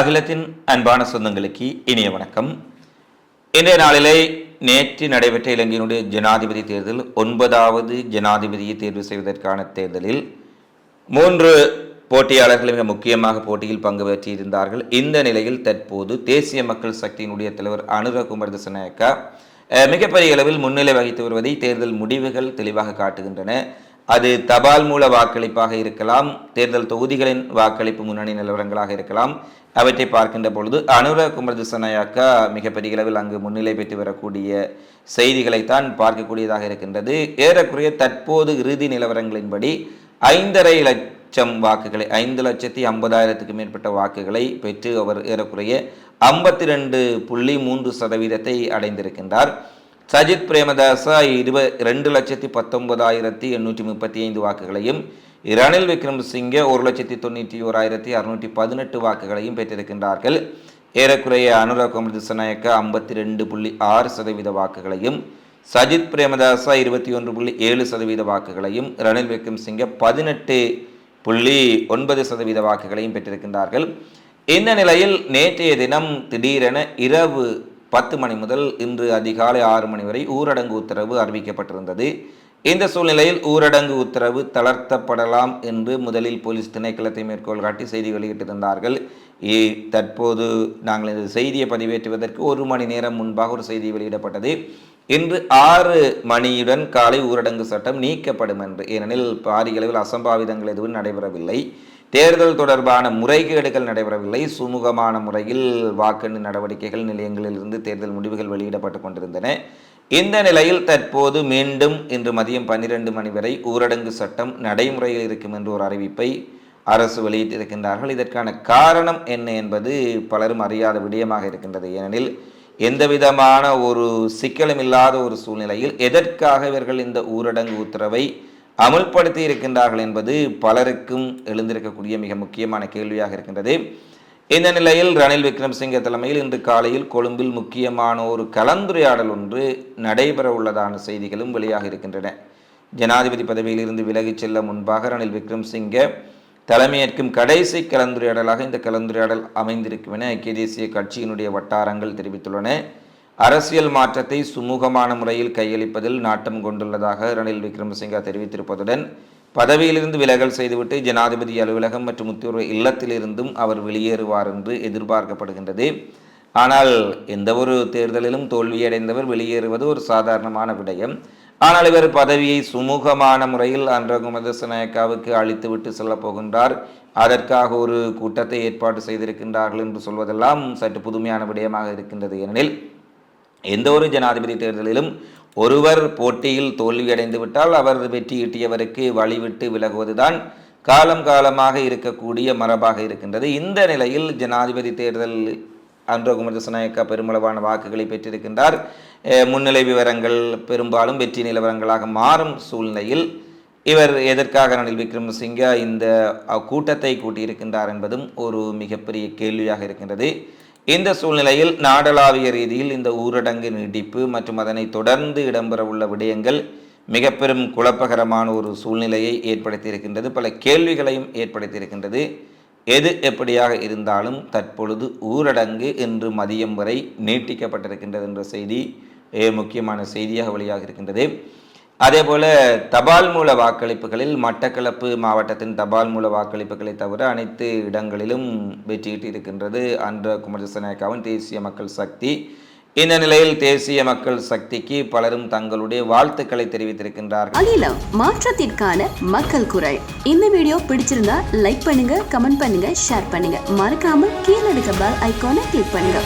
அகிலத்தின் அன்பான சொந்தங்களுக்கு இனிய வணக்கம். இன்றைய நாளிலே நேற்று நடைபெற்ற இலங்கையினுடைய ஜனாதிபதி தேர்தல் ஒன்பதாவது ஜனாதிபதியை தேர்வு செய்வதற்கான தேர்தலில் மூன்று போட்டியாளர்கள் மிக முக்கியமாக போட்டியில் பங்கு பெற்றிருந்தார்கள். இந்த நிலையில் தற்போது தேசிய மக்கள் சக்தியினுடைய தலைவர் அனுரகுமார் திசநாயக்கா மிகப்பெரிய அளவில் முன்னிலை வகித்து வருவதை தேர்தல் முடிவுகள் தெளிவாக காட்டுகின்றன. அது தபால் மூல வாக்களிப்பாக இருக்கலாம் தேர்தல் தொகுதிகளின் வாக்களிப்பு முன்னணி நிலவரங்களாக இருக்கலாம். அவற்றை பார்க்கின்ற பொழுது அனுர குமர் திசநாயக்கா மிகப்பெரிய அளவில் அங்கு முன்னிலை பெற்று வரக்கூடிய செய்திகளைத்தான் பார்க்கக்கூடியதாக இருக்கின்றது. ஏறக்குறைய தற்போது இறுதி நிலவரங்களின்படி ஐந்தரை லட்சம் வாக்குகளை ஐந்து லட்சத்தி ஐம்பதாயிரத்துக்கு மேற்பட்ட வாக்குகளை பெற்று அவர் ஏறக்குறைய ஐம்பத்தி ரெண்டு புள்ளி மூன்று சதவீதத்தை அடைந்திருக்கின்றார். சஜித் பிரேமதாசா இருப ரெண்டு லட்சத்தி பத்தொன்பதாயிரத்தி எண்ணூற்றி முப்பத்தி ஐந்து வாக்குகளையும் ரணில் விக்ரமசிங்கே ஒரு லட்சத்தி தொண்ணூற்றி ஓராயிரத்தி அறுநூற்றி பதினெட்டு வாக்குகளையும் பெற்றிருக்கின்றார்கள். ஏறக்குறைய அனுராக் அமிர்தசநாயக்க ஐம்பத்தி ரெண்டு புள்ளி ஆறு சதவீத வாக்குகளையும் சஜித் பிரேமதாசா இருபத்தி ஒன்று புள்ளி ஏழு சதவீத வாக்குகளையும் ரணில் விக்ரம்சிங்கே பதினெட்டு புள்ளி ஒன்பது சதவீத வாக்குகளையும் பெற்றிருக்கின்றார்கள். இந்த நிலையில் நேற்றைய தினம் திடீரென இரவு பத்து மணி முதல் இன்று அதிகாலை ஆறு மணி வரை ஊரடங்கு உத்தரவு அறிவிக்கப்பட்டிருந்தது. இந்த சூழ்நிலையில் ஊரடங்கு உத்தரவு தளர்த்தப்படலாம் என்று முதலில் போலீஸ் திணைக்களத்தை மேற்கோள் காட்டி செய்தி வெளியிட்டிருந்தார்கள். ஏ தற்போது நாங்கள் இந்த செய்தியை பதிவேற்றுவதற்கு ஒரு மணி நேரம் முன்பாக ஒரு செய்தி வெளியிடப்பட்டது. இன்று ஆறு மணியுடன் காலை ஊரடங்கு சட்டம் நீக்கப்படும் என்று. ஏனெனில் பாரிய அளவில் அசம்பாவிதங்கள் எதுவும் நடைபெறவில்லை. தேர்தல் தொடர்பான முறைகேடுகள் நடைபெறவில்லை. சுமூகமான முறையில் வாக்கெண்ணு நடவடிக்கைகள் நிலையங்களிலிருந்து தேர்தல் முடிவுகள் வெளியிடப்பட்டு கொண்டிருந்தன. இந்த நிலையில் தற்போது மீண்டும் இன்று மதியம் பன்னிரண்டு மணி வரை ஊரடங்கு சட்டம் நடைமுறையில் இருக்கும் என்ற ஒரு அறிவிப்பை அரசு வெளியிட்டிருக்கின்றார்கள். இதற்கான காரணம் என்ன என்பது பலரும் அறியாத விடயமாக இருக்கின்றது. ஏனெனில் எந்தவிதமான ஒரு சிக்கலும் இல்லாத ஒரு சூழ்நிலையில் எதற்காக இவர்கள் இந்த ஊரடங்கு உத்தரவை அமுல்படுத்தி இருக்கின்றார்கள் என்பது பலருக்கும் எழுந்திருக்கக்கூடிய மிக முக்கியமான கேள்வியாக இருக்கின்றது. இந்த நிலையில் ரணில் விக்ரம்சிங்க தலைமையில் இன்று காலையில் கொழும்பில் முக்கியமான ஒரு கலந்துரையாடல் ஒன்று நடைபெற உள்ளதான செய்திகளும் வெளியாக இருக்கின்றன. ஜனாதிபதி பதவியிலிருந்து விலகிச் செல்ல முன்பாக ரணில் விக்ரம்சிங்க தலைமையேற்கும் கடைசி கலந்துரையாடலாக இந்த கலந்துரையாடல் அமைந்திருக்கும் என ஐக்கிய தேசிய கட்சியினுடைய வட்டாரங்கள் தெரிவித்துள்ளன. அரசியல் மாற்றத்தை சுமூகமான முறையில் கையளிப்பதில் நாட்டம் கொண்டுள்ளதாக ரணில் விக்ரமசிங்கா தெரிவித்திருப்பதுடன் பதவியிலிருந்து விலகல் செய்துவிட்டு ஜனாதிபதி அலுவலகம் மற்றும் முத்தியோர் இல்லத்திலிருந்தும் அவர் வெளியேறுவார் என்று எதிர்பார்க்கப்படுகின்றது. ஆனால் எந்த ஒரு தேர்தலிலும் தோல்வியடைந்தவர் வெளியேறுவது ஒரு சாதாரணமான விடயம். ஆனால் இவர் பதவியை சுமூகமான முறையில் அன்றகுமத நாயக்காவுக்கு அளித்துவிட்டு செல்லப் போகின்றார். அதற்காக ஒரு கூட்டத்தை ஏற்பாடு செய்திருக்கின்றார்கள் என்று சொல்வதெல்லாம் சற்று புதுமையான விடயமாக இருக்கின்றது ஏனெனில் எந்த ஒரு ஜனாதிபதி தேர்தலிலும் ஒருவர் போட்டியில் தோல்வியடைந்து விட்டால் அவர் வெற்றியீட்டியவருக்கு வழிவிட்டு விலகுவதுதான் காலம் காலமாக இருக்கக்கூடிய மரபாக இருக்கின்றது. இந்த நிலையில் ஜனாதிபதி தேர்தல் அன்றகுமர் திசநாயக்கா பெருமளவான வாக்குகளை பெற்றிருக்கின்றார். முன்னிலை விவரங்கள் பெரும்பாலும் வெற்றி நிலவரங்களாக மாறும் சூழ்நிலையில் இவர் எதற்காக ரணில் விக்ரமசிங்கா இந்த கூட்டத்தை கூட்டியிருக்கின்றார் என்பதும் ஒரு மிகப்பெரிய கேள்வியாக இருக்கின்றது. இந்த சூழ்நிலையில் நாடளாவிய ரீதியில் இந்த ஊரடங்கு நீட்டிப்பு மற்றும் அதனை தொடர்ந்து இடம்பெறவுள்ள விடயங்கள் மிக பெரும் குழப்பகரமான ஒரு சூழ்நிலையை ஏற்படுத்தியிருக்கின்றது. பல கேள்விகளையும் ஏற்படுத்தியிருக்கின்றது. எது எப்படியாக இருந்தாலும் தற்பொழுது ஊரடங்கு இன்று மதியம் வரை நீட்டிக்கப்பட்டிருக்கின்றது என்ற செய்தி மிக முக்கியமான செய்தியாக வெளியாக இருக்கின்றது அதேபோல தபால் மூல வாக்களிப்புகளில் மட்டக்களப்பு மாவட்டத்தின் தபால் மூல வாக்களிப்புகளை தவிர அனைத்து இடங்களிலும் வெற்றியிட்டு இருக்கின்றது. அன்ற குமரசநாயக்காவின் தேசிய மக்கள் சக்தி. இந்த நிலையில் தேசிய மக்கள் சக்திக்கு பலரும் தங்களுடைய வாழ்த்துக்களை தெரிவித்திருக்கின்றார்கள். அகிலம் மாற்றத்திற்கான மக்கள் குரல். இந்த வீடியோ பிடிச்சிருந்தா லைக் பண்ணுங்க கமெண்ட் பண்ணுங்க ஷேர் பண்ணுங்க. மறக்காம கீழே இருக்க பெல் ஐக்கானை கிளிக் பண்ணுங்க.